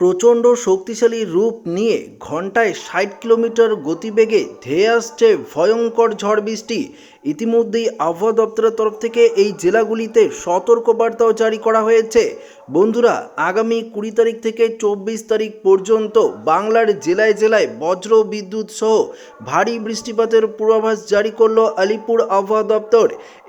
প্রচণ্ড শক্তিশালী রূপ নিয়ে ঘন্টায় ষাট কিলোমিটার গতিবেগে ধেয়ে আসছে ভয়ঙ্কর ঝড় বৃষ্টি। ইতিমধ্যেই আবহাওয়া দপ্তরের তরফ থেকে এই জেলাগুলিতে সতর্কবার্তাও জারি করা হয়েছে। বন্ধুরা, আগামী কুড়ি তারিখ থেকে চব্বিশ তারিখ পর্যন্ত বাংলার জেলায় জেলায় বজ্র বিদ্যুৎ সহ ভারী বৃষ্টিপাতের পূর্বাভাস জারি করল আলিপুর আবহাওয়া দপ্তর।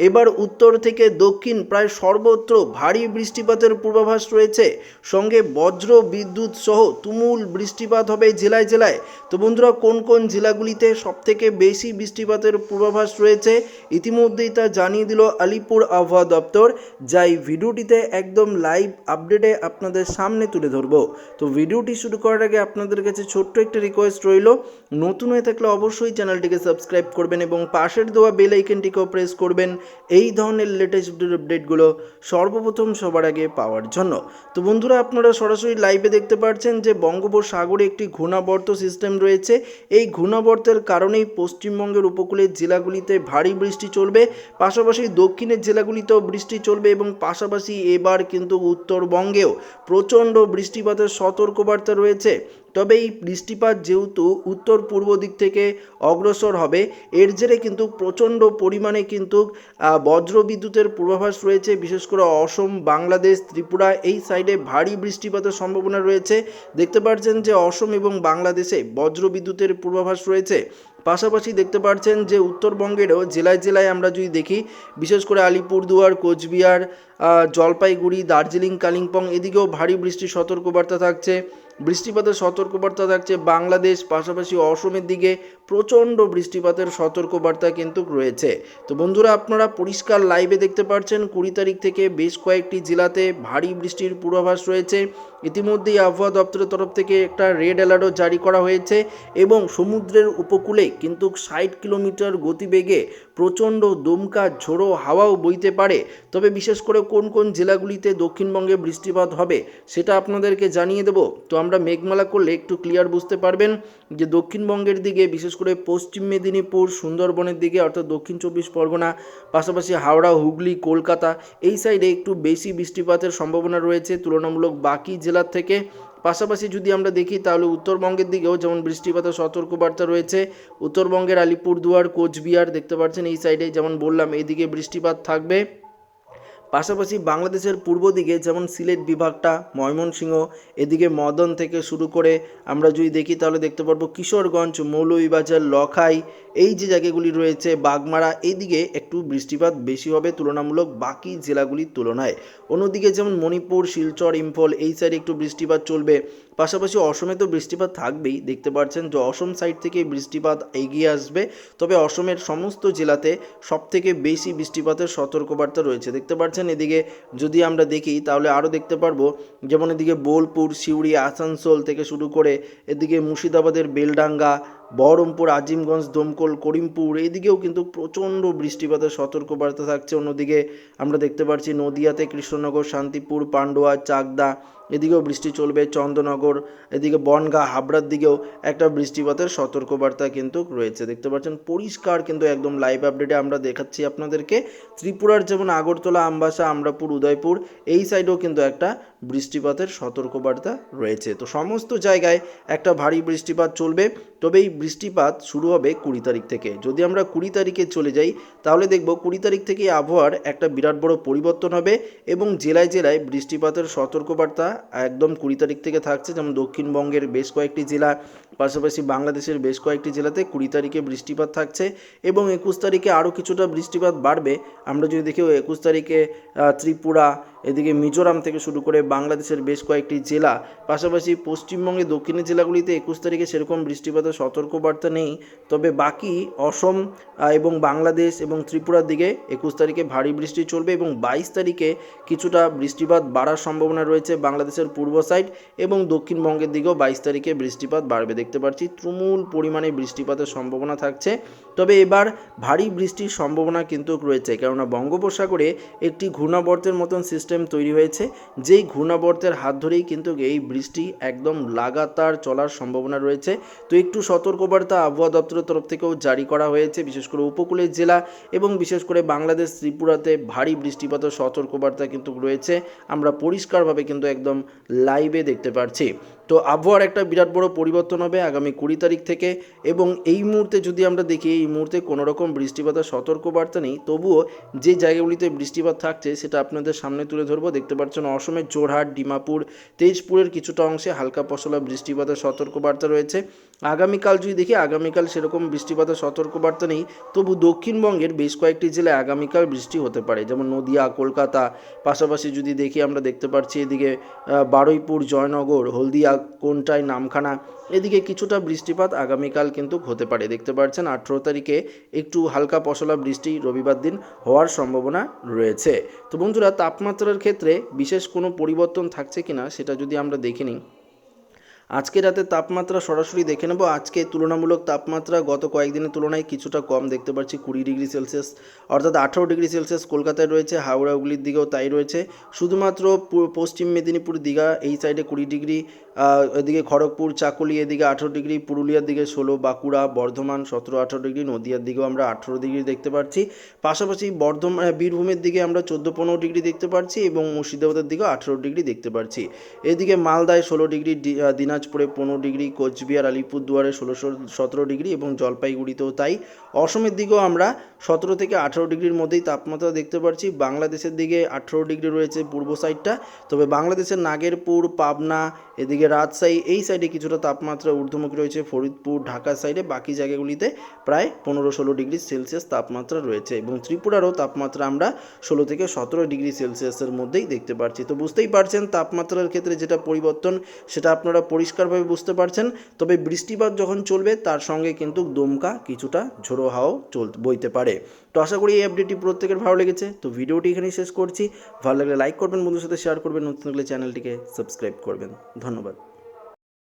এবার উত্তর থেকে দক্ষিণ প্রায় সর্বত্র ভারী বৃষ্টিপাতের পূর্বাভাস রয়েছে। সঙ্গে বজ্র বিদ্যুৎ সহ তুমুল বৃষ্টিপাত হবে জেলায় জেলায়। তো বন্ধুরা, কোন কোন জেলাগুলিতে সবথেকে বেশি বৃষ্টিপাতের পূর্বাভাস রয়েছে ইতিমধ্যেই তা জানিয়ে দিল আলিপুর আবহাওয়া দপ্তর। যা এই ভিডিওটিতে একদম লাইভ আপডেটে আপনাদের সামনে তুলে ধরবো। তো ভিডিওটি শুরু করার আগে আপনাদের কাছে ছোট্ট একটা রিকোয়েস্ট রইল। নতুন হয়ে থাকলে অবশ্যই চ্যানেলটিকে সাবস্ক্রাইব করবেন এবং পাশের দেওয়া বেল আইকনটিকেও প্রেস করবেন। এই ধরনের লেটেস্ট আপডেটগুলো সর্বপ্রথম সবার আগে পাওয়ার জন্য। তো বন্ধুরা, আপনারা সরাসরি লাইভে দেখতে পাচ্ছেন যে বঙ্গোপসাগরে একটি ঘূর্ণাবর্ত সিস্টেম রয়েছে। এই ঘূর্ণাবর্তের কারণেই পশ্চিমবঙ্গের উপকূলের জেলাগুলিতে ভারী বৃষ্টি চলবে। পাশাপাশি দক্ষিণের জেলাগুলিতেও বৃষ্টি চলবে এবং পাশাপাশি এবার কিন্তু উত্তরবঙ্গেও প্রচণ্ড বৃষ্টিপাতের সতর্কবার্তা রয়েছে। তবে এই বৃষ্টিপাত যেহেতু উত্তর পূর্ব দিক থেকে অগ্রসর হবে এর জেরে কিন্তু প্রচণ্ড পরিমাণে কিন্তু আহ, বজ্র বিদ্যুতের পূর্বাভাস রয়েছে। বিশেষ করে অসম বাংলাদেশ ত্রিপুরা এই সাইডে ভারী বৃষ্টিপাতের সম্ভাবনা রয়েছে। দেখতে পাচ্ছেন যে অসম এবং বাংলাদেশে বজ্র বিদ্যুতের পূর্বাভাস রয়েছে। পাশাপাশি দেখতে পাচ্ছেন যে উত্তরবঙ্গেরও জেলায় জেলায় আমরা যদি দেখি, বিশেষ করে আলিপুরদুয়ার, কোচবিহার জলপাইগুড়ি, দার্জিলিং, কালিম্পং, এদিকেও ভারী বৃষ্টির সতর্কবার্তা থাকছে। বৃষ্টিপাতের সতর্কবার্তা থাকছে বাংলাদেশ, পাশাপাশি অসমের দিকে প্রচণ্ড বৃষ্টিপাতের সতর্কবার্তা কিন্তু রয়েছে। তো বন্ধুরা, আপনারা পরিষ্কার লাইভে দেখতে পাচ্ছেন কুড়ি তারিখ থেকে বেশ কয়েকটি জেলাতে ভারী বৃষ্টির পূর্বাভাস রয়েছে। ইতিমধ্যেই আবহাওয়া দপ্তরের তরফ থেকে একটা রেড অ্যালার্টও জারি করা হয়েছে এবং সমুদ্রের উপকূলে কিন্তু ষাট কিলোমিটার গতিবেগে প্রচণ্ড দমকা, ঝোড়ো হাওয়াও বইতে পারে। তবে বিশেষ করে কোন কোন জেলাগুলিতে দক্ষিণবঙ্গে বৃষ্টিপাত হবে সেটা আপনাদেরকে জানিয়ে দেবো। তো আমরা মেঘমালা করলে একটু ক্লিয়ার বুঝতে পারবেন যে দক্ষিণবঙ্গের দিকে, বিশেষ করে পশ্চিম মেদিনীপুর, সুন্দরবনের দিকে, অর্থাৎ দক্ষিণ চব্বিশ পরগনা, পাশাপাশি হাওড়া, হুগলি, কলকাতা, এই সাইডে একটু বেশি বৃষ্টিপাতের সম্ভাবনা রয়েছে। তুলনামূলক বাকি জেলার থেকে। পাশাপাশি যদি আমরা দেখি, তাহলে উত্তরবঙ্গের দিকেও যেমন বৃষ্টিপাতের সতর্কবার্তা রয়েছে, উত্তরবঙ্গের আলিপুরদুয়ার, কোচবিহার দেখতে পাচ্ছেন এই সাইডে যেমন বললাম এইদিকে বৃষ্টিপাত থাকবে। পাশাপাশি বাংলাদেশের পূর্ব দিকে যেমন সিলেট বিভাগটা, ময়মনসিংহ, এদিকে মদন থেকে শুরু করে আমরা যদি দেখি তাহলে দেখতে পারব কিশোরগঞ্জ, মৌলভীবাজার, লখাই, এই যে জায়গাগুলি রয়েছে, বাগমারা, এদিকে একটু বৃষ্টিপাত বেশি হবে তুলনামূলক বাকি জেলাগুলির তুলনায়। অন্যদিকে যেমন মণিপুর, শিলচর, ইম্ফল, এই সাইডে একটু বৃষ্টিপাত চলবে। পাশাপাশি অসমে তো বৃষ্টিপাত থাকবেই। দেখতে পাচ্ছেন যে অসম সাইড থেকে বৃষ্টিপাত এগিয়ে আসবে। তবে অসমের সমস্ত জেলাতে সবথেকে বেশি বৃষ্টিপাতের সতর্কবার্তা রয়েছে। দেখতে পাচ্ছেন এদিকে যদি আমরা দেখি, তাহলে আরও দেখতে পারব, যেমন এদিকে বোলপুর, সিউড়ি, আসানসোল থেকে শুরু করে এদিকে মুর্শিদাবাদের বেলডাঙ্গা, বহরমপুর, আজিমগঞ্জ, দমকল, করিমপুর, এদিকেও কিন্তু প্রচণ্ড বৃষ্টিপাতের সতর্কবার্তা থাকছে। অন্যদিকে আমরা দেখতে পাচ্ছি নদিয়াতে কৃষ্ণনগর, শান্তিপুর, পান্ডুয়া, চাকদা এদিকেও বৃষ্টি চলবে চন্দ্রনগর এদিকে বনগাঁ, হাবড়ার দিকেও একটা বৃষ্টিপাতের সতর্কবার্তা কিন্তু রয়েছে। দেখতে পাচ্ছেন, পরিষ্কার কিন্তু একদম লাইভ আপডেটে আমরা দেখাচ্ছি আপনাদেরকে। ত্রিপুরার যেমন আগরতলা, আমবাসা, আমরাপুর, উদয়পুর, এই সাইডেও কিন্তু একটা বৃষ্টিপাতের সতর্কবার্তা রয়েছে। তো সমস্ত জায়গায় একটা ভারী বৃষ্টিপাত চলবে। তবে এই বৃষ্টিপাত শুরু হবে কুড়ি তারিখ থেকে। যদি আমরা কুড়ি তারিখে চলে যাই, তাহলে দেখব কুড়ি তারিখ থেকে আবহাওয়ার একটা বিরাট বড় পরিবর্তন হবে এবং জেলায় জেলায় বৃষ্টিপাতের সতর্কবার্তা একদম কুড়ি তারিখ থেকে থাকছে, যেমন দক্ষিণবঙ্গের বেশ কয়েকটি জেলা, পাশাপাশি বাংলাদেশের বেশ কয়েকটি জেলাতে কুড়ি তারিখে বৃষ্টিপাত থাকছে এবং একুশ তারিখে আরও কিছুটা বৃষ্টিপাত বাড়বে। আমরা যদি দেখি একুশ তারিখে ত্রিপুরা, এদিকে মিজোরাম থেকে শুরু করে বাংলাদেশের বেশ কয়েকটি জেলা, পাশাপাশি পশ্চিমবঙ্গে দক্ষিণের জেলাগুলিতে একুশ তারিখে সেরকম বৃষ্টিপাতের সতর্কবার্তা নেই। তবে বাকি অসম এবং বাংলাদেশ এবং ত্রিপুরার দিকে একুশ তারিখে ভারী বৃষ্টি চলবে এবং বাইশ তারিখে কিছুটা বৃষ্টিপাত বাড়ার সম্ভাবনা রয়েছে বাংলাদেশের পূর্ব সাইড এবং দক্ষিণবঙ্গের দিকেও বাইশ তারিখে বৃষ্টিপাত বাড়বে। দেখতে পাচ্ছি তুমুল পরিমাণে বৃষ্টিপাতের সম্ভাবনা থাকছে। তবে এবার ভারী বৃষ্টির সম্ভাবনা কিন্তু রয়েছে, কেননা বঙ্গোপসাগরে একটি ঘূর্ণাবর্তের মতন সিস্টেম তৈরি হয়েছে, যেই ঘূর্ণাবর্তের হাত ধরেই কিন্তু এই বৃষ্টি একদম লাগাতার চলার সম্ভাবনা রয়েছে। তো একটু সতর্কবার্তা আবহাওয়া দপ্তরের তরফ থেকেও জারি করা হয়েছে, বিশেষ করে উপকূলের জেলা এবং বিশেষ করে বাংলাদেশ ত্রিপুরাতে ভারী বৃষ্টিপাতের সতর্কবার্তা কিন্তু রয়েছে। আমরা পরিষ্কারভাবে কিন্তু একদম লাইভে দেখতে পাচ্ছি তো আবহাওয়ার একটা বিরাট বড় পরিবর্তন হবে আগামী কুড়ি তারিখ থেকে এবং এই মুহূর্তে যদি আমরা দেখি, এই মুহূর্তে কোনো রকম বৃষ্টিপাতের সতর্কবার্তা নেই। তবুও যে জায়গাগুলিতে বৃষ্টিপাত থাকছে সেটা আপনাদের সামনে তুলে ধরবো। দেখতে পাচ্ছেন অসমের জোরহাট ডিমাপুর, তেজপুরের কিছুটা অংশে হালকা পশলা বৃষ্টিপাতের সতর্কবার্তা রয়েছে। আগামীকাল যদি দেখি, আগামীকাল সেরকম বৃষ্টিপাতের সতর্কবার্তা নেই। তবু দক্ষিণবঙ্গের বেশ কয়েকটি জেলায় আগামীকাল বৃষ্টি হতে পারে, যেমন নদিয়া, কলকাতা। পাশাপাশি যদি দেখি, আমরা দেখতে পাচ্ছি এদিকে বারুইপুর, জয়নগর, হলদিয়া কোনটায় নামখানা। এদিকে কিছুটা বৃষ্টিপাত আগামীকাল কিন্তু হতে পারে। দেখতে পাচ্ছেন আঠেরো তারিখে একটু হালকা পশলা বৃষ্টি রবিবার দিন হওয়ার সম্ভাবনা রয়েছে। তো বন্ধুরা, তাপমাত্রার ক্ষেত্রে বিশেষ কোনো পরিবর্তন থাকছে কিনা সেটা যদি আমরা দেখে নিই। আজকে রাতে তাপমাত্রা সরাসরি দেখে নেব। আজকে তুলনামূলক তাপমাত্রা গত কয়েকদিনের তুলনায় কিছুটা কম দেখতে পাচ্ছি কুড়ি ডিগ্রি সেলসিয়াস। অর্থাৎ আঠারো ডিগ্রি সেলসিয়াস কলকাতায় রয়েছে, হাওড়া হুগলির দিকেও তাই রয়েছে। শুধুমাত্র পশ্চিম মেদিনীপুর দীঘা, এই সাইডে কুড়ি ডিগ্রি এদিকে খড়গপুর, চাকুলি, এদিকে আঠেরো ডিগ্রি, পুরুলিয়ার দিকে ষোলো, বাঁকুড়া, বর্ধমান সতেরো, আঠেরো ডিগ্রি, নদিয়ার দিকেও আমরা আঠেরো ডিগ্রি দেখতে পাচ্ছি। পাশাপাশি বর্ধমান বীরভূমের দিকে আমরা চোদ্দ, পনেরো ডিগ্রি দেখতে পাচ্ছি এবং মুর্শিদাবাদের দিকেও আঠেরো ডিগ্রি দেখতে পাচ্ছি। এদিকে মালদায় ষোলো ডিগ্রি দিনাজপুরে পনেরো ডিগ্রি, কোচবিহার, আলিপুরদুয়ারে ষোলোশো সতেরো ডিগ্রি এবং জলপাইগুড়িতেও তাই। অসমের দিকেও আমরা সতেরো থেকে আঠেরো ডিগ্রির মধ্যেই তাপমাত্রা দেখতে পাচ্ছি বাংলাদেশের দিকে আঠেরো ডিগ্রি রয়েছে পূর্ব সাইডটা। তবে বাংলাদেশের নাগেরপুর, পাবনা, এদিকে রাজশাহী, এই সাইডে কিছুটা তাপমাত্রা ঊর্ধ্বমুখী রয়েছে। ফরিদপুর ঢাকা সাইডে বাকি জায়গাগুলিতে প্রায় পনেরো ষোলো ডিগ্রি সেলসিয়াস তাপমাত্রা রয়েছে এবং ত্রিপুরারও তাপমাত্রা আমরা ষোলো থেকে সতেরো ডিগ্রি সেলসিয়াসের মধ্যেই দেখতে পাচ্ছি তো বুঝতেই পারছেন, তাপমাত্রার ক্ষেত্রে যেটা পরিবর্তন, সেটা আপনারা পরিষ্কারভাবে বুঝতে পারছেন। তবে বৃষ্টিপাত যখন চলবে, তার সঙ্গে কিন্তু দমকা কিছুটা ঝোড়ো হাওয়াও চল, বইতে পারে। তো আশা করি এই আপডেটটি প্রত্যেকের ভালো লেগেছে। তো ভিডিওটি এখানেই শেষ করছি। ভালো লাগলে লাইক করবেন বন্ধুর সাথে শেয়ার করবেন, নতুন লাগলে চ্যানেলটিকে সাবস্ক্রাইব করবেন। ধন্যবাদ।